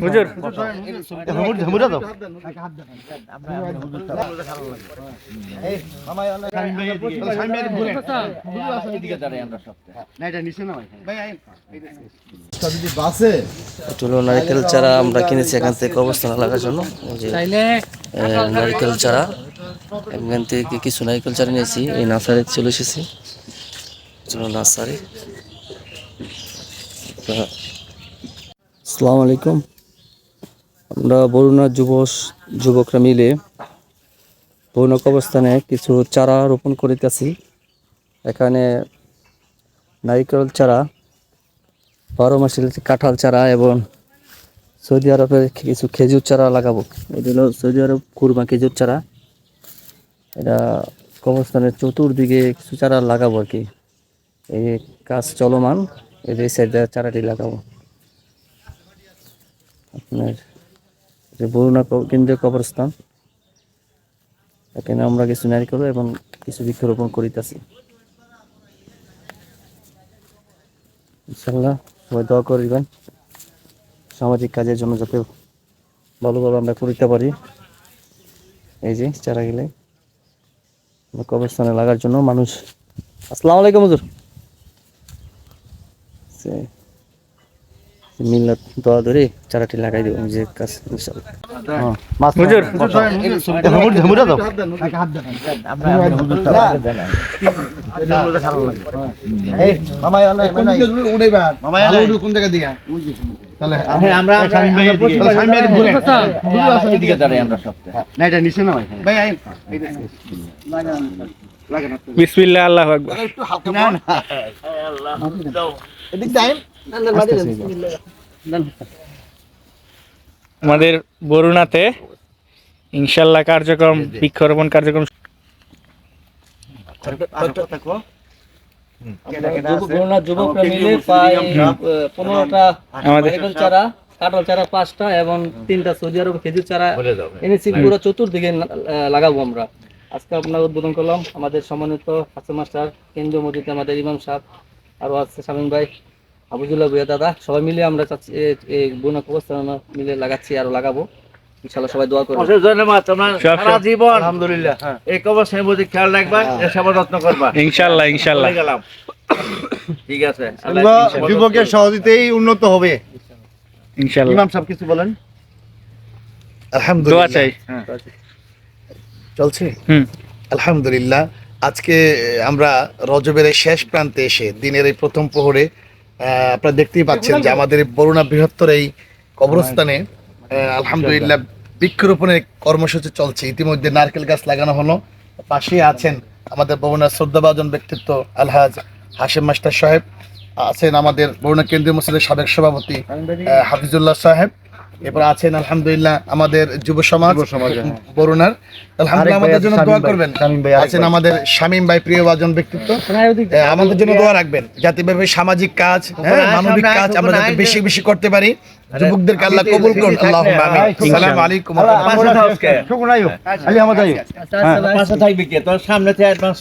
হুজুর মুড়া দাও চলো নারকেল চারা আমরা কিনেছি এখান থেকে অবস্থান লাগার জন্য নারকেল চারা এখান থেকে কিছু নারকেল চারা নিয়েছি এই নার্সারি চলে এসেছি চলো নার্সারি আসসালামু আলাইকুম। আমরা বরুণা যুব যুবকরা মিলে বরুণক অবস্থানে কিছু চারা রোপণ করিতেছি। এখানে নারিকেল চারা, বারো মাসের কাঁঠাল চারা এবং সৌদি আরবের কিছু খেজুর চারা লাগাবো। এটা হলো সৌদি আরব কুরমা খেজুর চারা। এটা কবরস্থানের চতুর্দিকে কিছু চারা লাগাবো আর কি। এই কাজ চলমান এই সাইডে চারাটি লাগাবো। আপনার যে বরুণা কেন্দ্রীয় কবরস্থান এখানে আমরা কিছু নারিকেল এবং কিছু বৃক্ষরোপণ করিতেছি। ইনশাল্লাহ সবাই দোয়া করিবেন। সামাজিক কাজের জন্য যাতে ভালোভাবে আমরা করিতে পারি। এই যে চারা গেলে কবরস্থানে লাগার জন্য মানুষ। আসসালামু আলাইকুম হুজুর। সে মিল্লাত দোয়া ধরে চারাটি লাগাই দেবো যে কাজ ইনশাল্লাহ না না না। না আমাদের বরুণাতে ইনশাল্লাহ কার্যক্রম বৃক্ষরোপণ কার্যক্রম চারা পাঁচটা এবং তিনটা সৌদি আরব খেজুর চারা এনেছি পুরো চতুর্দিকে লাগাবো আমরা। আজকে আপনার উদ্বোধন করলাম আমাদের সম্মানিত হাসান মাস্টার কেন্দ্রীয় মসজিদে আমাদের ইমাম সাহেব আরও আছে শামীম ভাই আবুজুল্লাহ ভুয়া দাদা সবাই মিলে আমরা চাচ্ছি এই অবস্থান মিলে লাগাচ্ছি আরও লাগাবো। ইনশাল্লাহ সবাই দোয়া করব অশেষ ধন্যবাদ তোমরা সারা জীবন আলহামদুলিল্লাহ। হ্যাঁ এই কবর প্রতি খেয়াল রাখবা সেবা যত্ন করবা। ইনশাল্লাহ ইনশাল্লাহ গেলাম। ঠিক আছে আল্লাহ যুব- ইনশাল্লাহ। যুবকের সহযোগিতাই উন্নত হবে। ইনশাল্লাহ ইমাম সাহেব কিছু বলেন? দোয়া চাই। চলছে? আলহামদুলিল্লাহ। আজকে আমরা রজবের শেষ প্রান্তে এসে দিনের এই প্রথম প্রহরে আহ, আপনারা দেখতেই পাচ্ছেন যে আমাদের বরুণা বৃহত্তর এই কবরস্থানে আলহামদুলিল্লাহ বৃক্ষরোপণের কর্মসূচি চলছে। ইতিমধ্যে নারকেল গাছ লাগানো হলো। পাশে আছেন আমাদের বরুণার শ্রদ্ধাভাজন ব্যক্তিত্ব আলহাজ হাশেম মাস্টার সাহেব আছেন আমাদের বরুণা কেন্দ্রীয় মসজিদের সাবেক সভাপতি হাফিজুল্লাহ সাহেব। এরপর আছেন আলহামদুলিল্লাহ আমাদের যুব সমাজ যুব সমাজ, হ্যাঁ। বরুণার আলহামদুলিল্লাহ আমাদের জন্য দোয়া করবেন শামীম ভাই, আছেন আমাদের শামীম ভাই প্রিয় বাজন ব্যক্তিত্ব আমাদের জন্য দোয়া রাখবেন যাতে ভাবে সামাজিক কাজ হ্যাঁ মানবিক কাজ আমরা যাতে বেশি বেশি করতে পারি যুবকদেরকে আল্লাহ কবুল করুন আল্লাহ আমিন আসসালামু আলাইকুম আলি আমাদের আইও পাশে থাকবি কে তোর সামনে থেকে অ্যাডভান্স